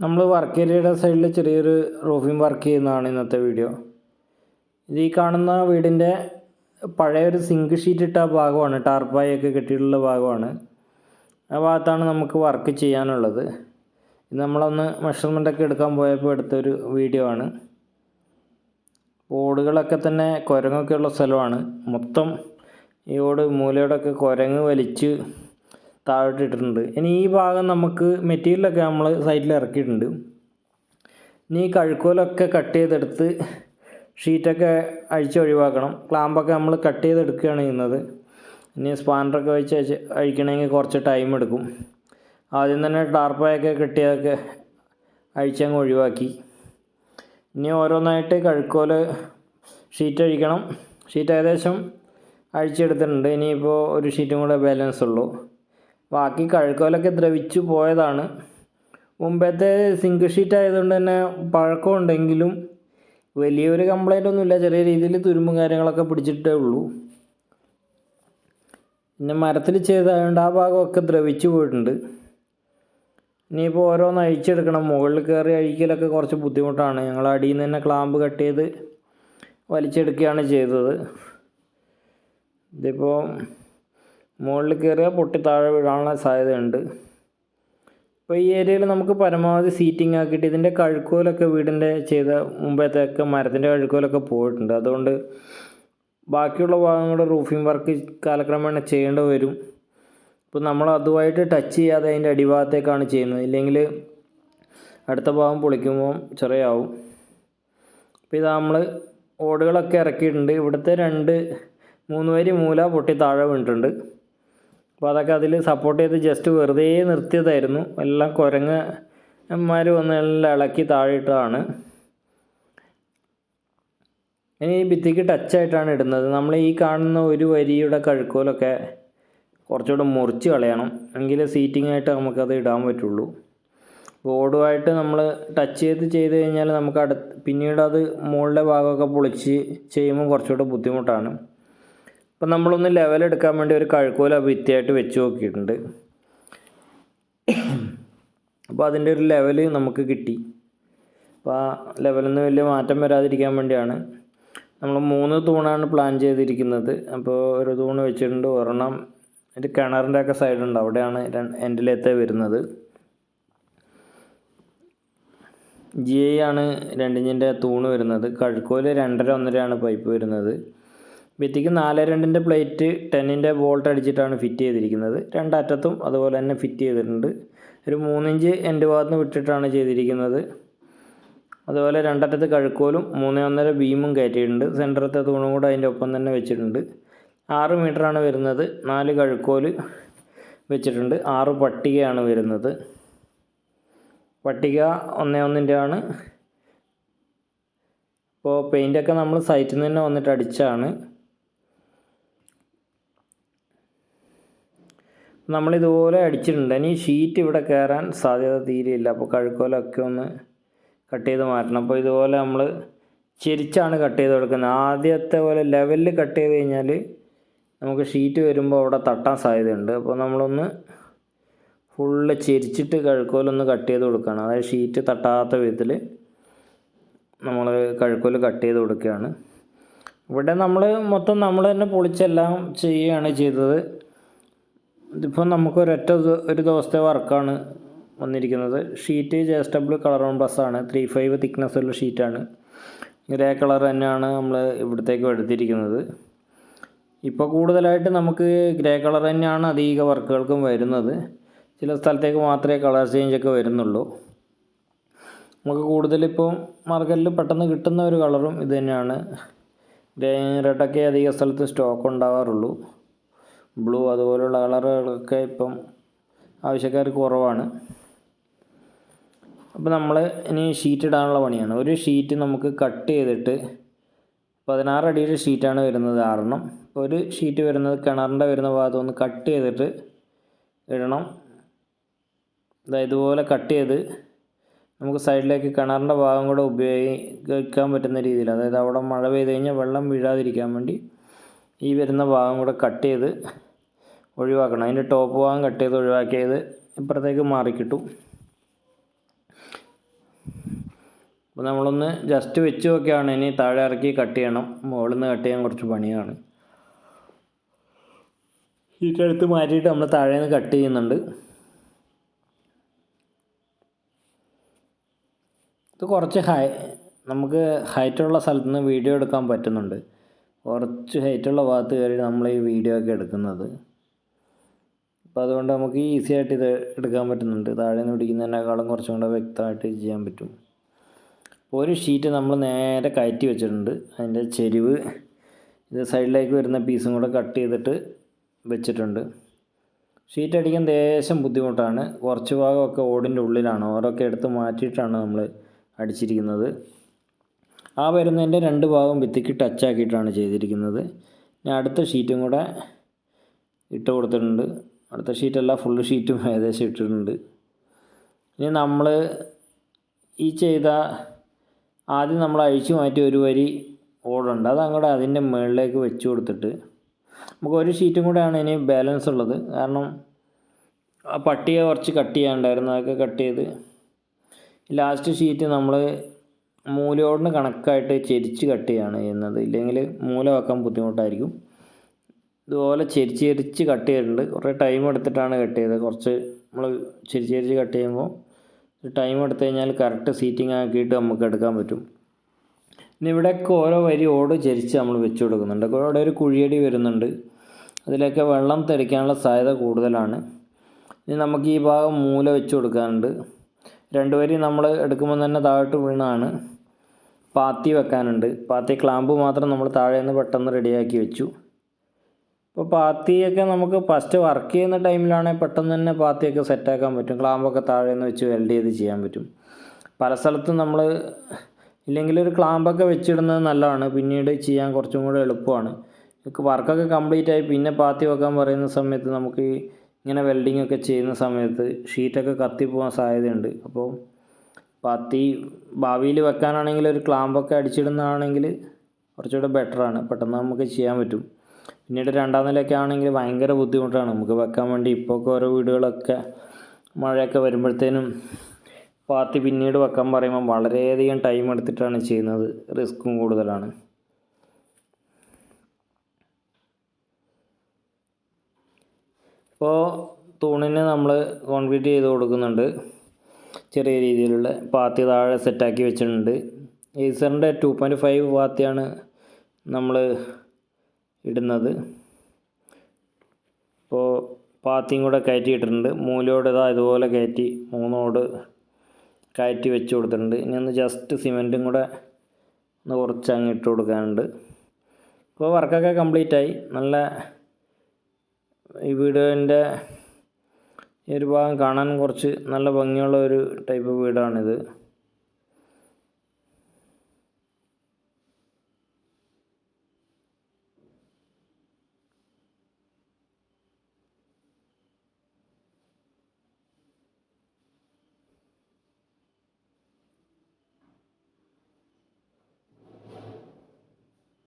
നമ്മൾ വർക്ക് ഏരിയയുടെ സൈഡിൽ ചെറിയൊരു റൂഫിംഗ് വർക്ക് ചെയ്യുന്നതാണ് ഇന്നത്തെ വീഡിയോ ഇത് ഈ കാണുന്ന വീടിന്റെ പഴയൊരു സിങ്ക് ഷീറ്റ് ഇട്ട ഭാഗമാണ് ടാർപ്പായൊക്കെ കെട്ടിയിട്ടുള്ള ഭാഗമാണ്. ആ ഭാഗത്താണ് നമുക്ക് വർക്ക് ചെയ്യാനുള്ളത്. ഇത് നമ്മളൊന്ന് മെഷർമെന്റ് ഒക്കെ എടുക്കാൻ പോയപ്പോൾ എടുത്തൊരു വീഡിയോ ആണ്. ഓടുകളൊക്കെ തന്നെ കുരങ്ങൊക്കെ ഉള്ള സ്ഥലമാണ്. മൊത്തം ഈ ഓട് മൂലയോടൊക്കെ കുരങ്ങ് വലിച്ച് താഴോട്ട് ഇട്ടിട്ടുണ്ട് ഇനി ഈ ഭാഗം നമുക്ക് മെറ്റീരിയലൊക്കെ നമ്മൾ സൈഡിൽ ഇറക്കിയിട്ടുണ്ട്. ഇനി ഈ കഴുക്കോലൊക്കെ കട്ട് ചെയ്തെടുത്ത് ഷീറ്റൊക്കെ അഴിച്ച് ഒഴിവാക്കണം. ക്ലാമ്പൊക്കെ നമ്മൾ കട്ട് ചെയ്തെടുക്കുകയാണ് ചെയ്യുന്നത്. ഇനി സ്പാനറൊക്കെ വെച്ച് അഴിക്കണമെങ്കിൽ കുറച്ച് ടൈം എടുക്കും. ആദ്യം തന്നെ ടാർപ്പായൊക്കെ കെട്ടിയതൊക്കെ അഴിച്ചങ്ങ് ഒഴിവാക്കി. ഇനി ഓരോന്നായിട്ട് കഴുക്കോൽ ഷീറ്റ് അഴിക്കണം. ഷീറ്റ് ഏകദേശം അഴിച്ചെടുത്തിട്ടുണ്ട്. ഇനിയിപ്പോൾ ഒരു ഷീറ്റും കൂടെ ബാലൻസ് ഉള്ളൂ. ബാക്കി കഴുക്കോലൊക്കെ ദ്രവിച്ചു പോയതാണ്. മുമ്പത്തെ സിങ്ക് ഷീറ്റ് ആയതുകൊണ്ട് തന്നെ പഴക്കമുണ്ടെങ്കിലും വലിയൊരു കംപ്ലൈന്റ് ഒന്നുമില്ല. ചെറിയ രീതിയിൽ തുരുമ്പും കാര്യങ്ങളൊക്കെ പിടിച്ചിട്ടേ ഉള്ളൂ. പിന്നെ മരത്തിൽ ചെയ്തതുകൊണ്ട് ആ ഭാഗമൊക്കെ ദ്രവിച്ചു പോയിട്ടുണ്ട്. ഇനിയിപ്പോൾ ഓരോന്ന് അഴിച്ചെടുക്കണം. മുകളിൽ കയറി അഴിക്കലൊക്കെ കുറച്ച് ബുദ്ധിമുട്ടാണ്. ഞങ്ങൾ അടിയിൽ നിന്ന് തന്നെ ക്ലാമ്പ് കട്ട് ചെയ്ത് വലിച്ചെടുക്കുകയാണ് ചെയ്തത്. ഇതിപ്പോൾ മുകളിൽ കയറിയാൽ പൊട്ടി താഴെ വീഴാനുള്ള സാധ്യതയുണ്ട്. അപ്പോൾ ഈ ഏരിയയിൽ നമുക്ക് പരമാവധി സീറ്റിംഗ് ആക്കിയിട്ട് ഇതിന്റെ കഴുക്കോലൊക്കെ വീടിന്റെ ചെയ്ത മുമ്പത്തേക്ക് മരത്തിന്റെ കഴുക്കോലൊക്കെ പോയിട്ടുണ്ട്. അതുകൊണ്ട് ബാക്കിയുള്ള ഭാഗങ്ങളുടെ റൂഫിംഗ് വർക്ക് കാലക്രമേണ ചെയ്യേണ്ടി വരും. ഇപ്പോൾ നമ്മൾ അതുമായിട്ട് ടച്ച് ചെയ്യാതെ അതിന്റെ അടിഭാഗത്തേക്കാണ് ചെയ്യുന്നത്. ഇല്ലെങ്കിൽ അടുത്ത ഭാഗം പൊളിക്കുമ്പോൾ ചെറിയാവും. അപ്പോൾ ഇത് നമ്മൾ ഓടുകളൊക്കെ ഇറക്കിയിട്ടുണ്ട്. ഇവിടുത്തെ രണ്ട് മൂന്ന് വരി മൂല പൊട്ടി താഴെ വീണിട്ടുണ്ട്. അപ്പോൾ അതൊക്കെ അതിൽ സപ്പോർട്ട് ചെയ്ത് ജസ്റ്റ് വെറുതെ നിർത്തിയതായിരുന്നു. എല്ലാം കുരങ്ങന്മാർ വന്ന് എല്ലാം ഇളക്കി താഴെയിട്ടതാണ്. ഇനി ഈ ഭിത്തിക്ക് ടച്ചായിട്ടാണ് ഇടുന്നത്. നമ്മൾ ഈ കാണുന്ന ഒരു വരിയുടെ കഴുക്കോലൊക്കെ കുറച്ചുകൂടെ മുറിച്ച് കളയണം. എങ്കിൽ സീറ്റിംഗ് ആയിട്ട് നമുക്കത് ഇടാൻ പറ്റുള്ളൂ. ബോർഡുമായിട്ട് നമ്മൾ ടച്ച് ചെയ്ത് ചെയ്ത് കഴിഞ്ഞാൽ നമുക്ക് അടുത്ത് പിന്നീട് അത് മുകളിലെ ഭാഗമൊക്കെ പൊളിച്ച് ചെയ്യുമ്പോൾ കുറച്ചുകൂടെ ബുദ്ധിമുട്ടാണ്. അപ്പം നമ്മളൊന്ന് ലെവൽ എടുക്കാൻ വേണ്ടി ഒരു കഴുക്കോല ഭിത്തിയായിട്ട് വെച്ച് നോക്കിയിട്ടുണ്ട്. അപ്പോൾ അതിന്റെ ഒരു ലെവൽ നമുക്ക് കിട്ടി. അപ്പോൾ ആ ലെവലിൽ നിന്ന് വലിയ മാറ്റം വരാതിരിക്കാൻ വേണ്ടിയാണ് നമ്മൾ മൂന്ന് തൂണാണ് പ്ലാൻ ചെയ്തിരിക്കുന്നത്. അപ്പോൾ ഒരു തൂണ് വെച്ചിട്ടുണ്ട് ഒരെണ്ണം ഒരു കിണറിന്റെ ഒക്കെ സൈഡുണ്ട് അവിടെയാണ് എൻഡിലത്തെ വരുന്നത്. ജി ഐ ആണ് രണ്ടിഞ്ചിന്റെ തൂണ് വരുന്നത്. കഴുക്കോൽ രണ്ടര ഒന്നരയാണ് പൈപ്പ് വരുന്നത്. ഭിത്തിക്ക് നാല് രണ്ടിന്റെ പ്ലേറ്റ് ടെന്നിന്റെ ബോൾട്ട് അടിച്ചിട്ടാണ് ഫിറ്റ് ചെയ്തിരിക്കുന്നത്. രണ്ടറ്റത്തും അതുപോലെ തന്നെ ഫിറ്റ് ചെയ്തിട്ടുണ്ട്. ഒരു മൂന്നിഞ്ച് എന്റെ ഭാഗത്ത് നിന്ന് വിട്ടിട്ടാണ് ചെയ്തിരിക്കുന്നത്. അതുപോലെ രണ്ടറ്റത്ത് കഴുക്കോലും മൂന്ന് ഒന്നര ബീമും കയറ്റിയിട്ടുണ്ട്. സെന്ററത്തെ തൂണും കൂടെ അതിന്റെ ഒപ്പം തന്നെ വെച്ചിട്ടുണ്ട്. ആറ് ആണ് വരുന്നത്. നാല് കഴുക്കോൽ വെച്ചിട്ടുണ്ട്. ആറ് പട്ടികയാണ് വരുന്നത്. പട്ടിക ഒന്നേ ഒന്നിന്റെ ആണ് ഇപ്പോൾ പെയിന്റൊക്കെ നമ്മൾ സൈറ്റിൽ നിന്ന് തന്നെ വന്നിട്ട് അടിച്ചാണ്. നമ്മളിതുപോലെ അടിച്ചിട്ടുണ്ട്. ഇനി ഷീറ്റ് ഇവിടെ കയറാൻ സാധ്യത തീരെയില്ല. അപ്പോൾ കഴുക്കോലൊക്കെ ഒന്ന് കട്ട് ചെയ്ത് മാറ്റണം. അപ്പോൾ ഇതുപോലെ നമ്മൾ ചെരിച്ചാണ് കട്ട് ചെയ്ത് കൊടുക്കുന്നത്. ആദ്യത്തെ പോലെ ലെവലിൽ കട്ട് ചെയ്ത് കഴിഞ്ഞാൽ നമുക്ക് ഷീറ്റ് വരുമ്പോൾ അവിടെ തട്ടാൻ സാധ്യതയുണ്ട്. അപ്പോൾ നമ്മളൊന്ന് ഫുള്ള് ചെരിച്ചിട്ട് കഴുക്കോലൊന്ന് കട്ട് ചെയ്ത് കൊടുക്കുകയാണ് അതായത് ഷീറ്റ് തട്ടാത്ത വിധത്തിൽ നമ്മൾ കഴുക്കോൽ കട്ട് ചെയ്ത് കൊടുക്കുകയാണ്. ഇവിടെ നമ്മൾ മൊത്തം നമ്മൾ തന്നെ പൊളിച്ചെല്ലാം ചെയ്യുകയാണ് ചെയ്തത്. ഇതിപ്പോൾ നമുക്ക് ഒരൊറ്റ ഒരു ദിവസത്തെ വർക്കാണ് വന്നിരിക്കുന്നത്. Sheet J S W colour on plus ആണ്. ത്രീ ഫൈവ് തിക്നെസ് ഉള്ള ഷീറ്റാണ് ഗ്രേ കളർ തന്നെയാണ് നമ്മൾ ഇവിടത്തേക്ക് എടുത്തിരിക്കുന്നത്. ഇപ്പോൾ കൂടുതലായിട്ട് നമുക്ക് ഗ്രേ കളർ തന്നെയാണ് അധിക വർക്കുകൾക്കും വരുന്നത്. ചില സ്ഥലത്തേക്ക് മാത്രമേ കളർ ചേഞ്ചൊക്കെ വരുന്നുള്ളൂ. നമുക്ക് കൂടുതലിപ്പോൾ മാർക്കറ്റിൽ പെട്ടെന്ന് കിട്ടുന്ന ഒരു കളറും ഇത് തന്നെയാണ്. ഗ്രേ റെഡൊക്കെ അധിക സ്ഥലത്ത് സ്റ്റോക്ക് ഉണ്ടാവാറുള്ളൂ. ബ്ലൂ അതുപോലുള്ള കളറുകളൊക്കെ ഇപ്പം ആവശ്യക്കാർ കുറവാണ്. അപ്പോൾ നമ്മൾ ഇനി ഷീറ്റ് ഇടാനുള്ള പണിയാണ്. ഒരു ഷീറ്റ് നമുക്ക് കട്ട് ചെയ്തിട്ട് പതിനാറ് അടിയുടെ ഷീറ്റാണ് വരുന്നത് ആറെണ്ണം. ഒരു ഷീറ്റ് വരുന്നത് കിണറിന്റെ വരുന്ന ഭാഗത്ത് ഒന്ന് കട്ട് ചെയ്തിട്ട് ഇടണം. ഇതുപോലെ കട്ട് ചെയ്ത് നമുക്ക് സൈഡിലേക്ക് കിണറിന്റെ ഭാഗം കൂടെ ഉപയോഗിക്കാൻ പറ്റുന്ന രീതിയിൽ അതായത് അവിടെ മഴ പെയ്ത് കഴിഞ്ഞാൽ വെള്ളം വീഴാതിരിക്കാൻ വേണ്ടി ഈ വരുന്ന ഭാഗം കൂടെ കട്ട് ചെയ്ത് ഒഴിവാക്കണം. അതിന്റെ ടോപ്പ് ഭാഗം കട്ട് ചെയ്ത് ഒഴിവാക്കിയത് ഇപ്പുറത്തേക്ക് മാറിക്കിട്ടും. അപ്പോൾ നമ്മളൊന്ന് ജസ്റ്റ് വെച്ച് നോക്കിയാണ്. ഇനി താഴെ ഇറക്കി കട്ട് ചെയ്യണം. മുകളിൽ നിന്ന് കട്ട് ചെയ്യാൻ കുറച്ച് പണിയാണ്. ഷീറ്റ് എടുത്ത് മാറ്റിയിട്ട് നമ്മൾ താഴെ നിന്ന് കട്ട് ചെയ്യുന്നുണ്ട്. ഇത് കുറച്ച് ഹൈ നമുക്ക് ഹൈറ്റുള്ള സ്ഥലത്ത് നിന്ന് വീഡിയോ എടുക്കാൻ പറ്റുന്നുണ്ട്. കുറച്ച് ഹൈറ്റുള്ള ഭാഗത്ത് കയറി നമ്മൾ ഈ വീഡിയോ ഒക്കെ എടുക്കുന്നത്. അപ്പോൾ അതുകൊണ്ട് നമുക്ക് ഈസി ആയിട്ട് ഇത് എടുക്കാൻ പറ്റുന്നുണ്ട്. താഴെ നിന്ന് പിടിക്കുന്നതിനേക്കാളും കുറച്ചും കൂടെ വ്യക്തമായിട്ട് ചെയ്യാൻ പറ്റും. ഒരു ഷീറ്റ് നമ്മൾ നേരെ കയറ്റി വെച്ചിട്ടുണ്ട്. അതിന്റെ ചെരിവ് ഇത് സൈഡിലേക്ക് വരുന്ന പീസും കൂടെ കട്ട് ചെയ്തിട്ട് വെച്ചിട്ടുണ്ട്. ഷീറ്റ് അടിക്കാൻ ദേശം ബുദ്ധിമുട്ടാണ്. കുറച്ച് ഭാഗമൊക്കെ ഓടിന്റെ ഉള്ളിലാണ്. ഓരോക്കെ എടുത്ത് മാറ്റിയിട്ടാണ് നമ്മൾ അടിച്ചിരിക്കുന്നത്. ആ വരുന്നതിന്റെ രണ്ട് ഭാഗം ഭിത്തിക്ക് ടച്ചാക്കിയിട്ടാണ് ചെയ്തിരിക്കുന്നത്. ഞാൻ അടുത്ത ഷീറ്റും കൂടെ ഇട്ട് കൊടുത്തിട്ടുണ്ട്. അടുത്ത ഷീറ്റല്ല ഫുൾ ഷീറ്റും ഏകദേശം ഇട്ടിട്ടുണ്ട്. ഇനി നമ്മൾ ഈ ചെയ്ത ആദ്യം നമ്മൾ അഴിച്ചു മാറ്റി ഒരു വരി ഓടുണ്ട്. അത് അങ്ങോട്ട് അതിന്റെ മുകളിലേക്ക് വെച്ച് കൊടുത്തിട്ട് നമുക്ക് ഒരു ഷീറ്റും കൂടെയാണ് ഇനി ബാലൻസ് ഉള്ളത്. കാരണം ആ പട്ടിയെ കുറച്ച് കട്ട് ചെയ്യാനുണ്ടായിരുന്നു. അതൊക്കെ കട്ട് ചെയ്ത് ലാസ്റ്റ് ഷീറ്റ് നമ്മൾ മൂലയോടിന് കണക്കായിട്ട് ചെരിച്ച് കട്ട് ചെയ്യാണ് ചെയ്യുന്നത്. ഇല്ലെങ്കിൽ മൂല വെക്കാൻ ബുദ്ധിമുട്ടായിരിക്കും. ഇതുപോലെ ചെരിച്ച് ചെരിച്ച് കട്ട് ചെയ്തിട്ടുണ്ട്. കുറേ ടൈം എടുത്തിട്ടാണ് കട്ട് ചെയ്തത്. കുറച്ച് നമ്മൾ ചെരിച്ച് ചെരിച്ച് കട്ട് ചെയ്യുമ്പോൾ ടൈം എടുത്തു കഴിഞ്ഞാൽ കറക്റ്റ് സീറ്റിംഗ് ആക്കിയിട്ട് നമുക്ക് എടുക്കാൻ പറ്റും. ഇനി ഇവിടെയൊക്കെ ഓരോ വരി ഓട് ചരിച്ച് നമ്മൾ വെച്ച് കൊടുക്കുന്നുണ്ട്. അവിടെ ഒരു കുഴിയടി വരുന്നുണ്ട്. അതിലൊക്കെ വെള്ളം തെറിക്കാനുള്ള സാധ്യത കൂടുതലാണ്. ഇനി നമുക്ക് ഈ ഭാഗം മൂല വെച്ച് കൊടുക്കാനുണ്ട്. രണ്ട് വരി നമ്മൾ എടുക്കുമ്പോൾ തന്നെ താഴോട്ട് വീണാണ് പാത്തി വെക്കാനുണ്ട്. പാത്തി ക്ലാമ്പ് മാത്രം നമ്മൾ താഴെ നിന്ന് പെട്ടെന്ന് റെഡിയാക്കി വെച്ചു. ഇപ്പോൾ പാത്തിയൊക്കെ നമുക്ക് ഫസ്റ്റ് വർക്ക് ചെയ്യുന്ന ടൈമിലാണെങ്കിൽ പെട്ടെന്ന് തന്നെ പാത്തിയൊക്കെ സെറ്റാക്കാൻ പറ്റും. ക്ലാമ്പൊക്കെ താഴെ നിന്ന് വെച്ച് വെൽഡ് ചെയ്ത് ചെയ്യാൻ പറ്റും. പല സ്ഥലത്തും നമ്മൾ ഇല്ലെങ്കിൽ ഒരു ക്ലാമ്പൊക്കെ വെച്ചിടുന്നത് നല്ലതാണ്. പിന്നീട് ചെയ്യാൻ കുറച്ചും കൂടെ എളുപ്പമാണ്. വർക്കൊക്കെ കംപ്ലീറ്റ് ആയി പിന്നെ പാത്തി വെക്കാൻ പറയുന്ന സമയത്ത് നമുക്ക് ഇങ്ങനെ വെൽഡിംഗ് ഒക്കെ ചെയ്യുന്ന സമയത്ത് ഷീറ്റൊക്കെ കത്തിപ്പോകാൻ സാധ്യതയുണ്ട്. അപ്പോൾ പാത്തി ഭാവിയിൽ വെക്കാനാണെങ്കിൽ ഒരു ക്ലാമ്പൊക്കെ അടിച്ചിടുന്നതാണെങ്കിൽ കുറച്ചുകൂടെ ബെറ്ററാണ് പെട്ടെന്ന് നമുക്ക് ചെയ്യാൻ പറ്റും. പിന്നീട് രണ്ടാം നിലയൊക്കെ ആണെങ്കിൽ ഭയങ്കര ബുദ്ധിമുട്ടാണ്. നമുക്ക് വെക്കാൻ വേണ്ടി ഇപ്പോഴൊക്കെ ഓരോ വീടുകളൊക്കെ മഴയൊക്കെ വരുമ്പോഴത്തേനും പാത്തി പിന്നീട് വെക്കാൻ പറയുമ്പോൾ വളരെയധികം ടൈം എടുത്തിട്ടാണ് ചെയ്യുന്നത്. റിസ്ക്കും കൂടുതലാണ്. ഇപ്പോൾ തൂണിന് നമ്മൾ കോൺക്രീറ്റ് ചെയ്ത് കൊടുക്കുന്നുണ്ട്. ചെറിയ രീതിയിലുള്ള പാത്തി താഴെ സെറ്റാക്കി വെച്ചിട്ടുണ്ട്. ഏസറിന്റെ ടു പോയിന്റ് ഫൈവ് പാത്തിയാണ് നമ്മൾ ഇടുന്നത്. ഇപ്പോൾ പാത്തിയും കൂടെ കയറ്റി ഇട്ടിട്ടുണ്ട് മൂലോട് ഇതാ ഇതുപോലെ കയറ്റി മൂന്നോട് കയറ്റി വെച്ച് കൊടുത്തിട്ടുണ്ട്. ഇനി ഒന്ന് ജസ്റ്റ് സിമെന്റും കൂടെ ഒന്ന് കുറച്ച് അങ്ങ് ഇട്ട് കൊടുക്കാനുണ്ട്. ഇപ്പോൾ വർക്കൊക്കെ കംപ്ലീറ്റ് ആയി നല്ല ഈ വീടിന്റെ ഈ ഒരു ഭാഗം കാണാൻ കുറച്ച് നല്ല ഭംഗിയുള്ള ഒരു ടൈപ്പ് വീടാണിത്.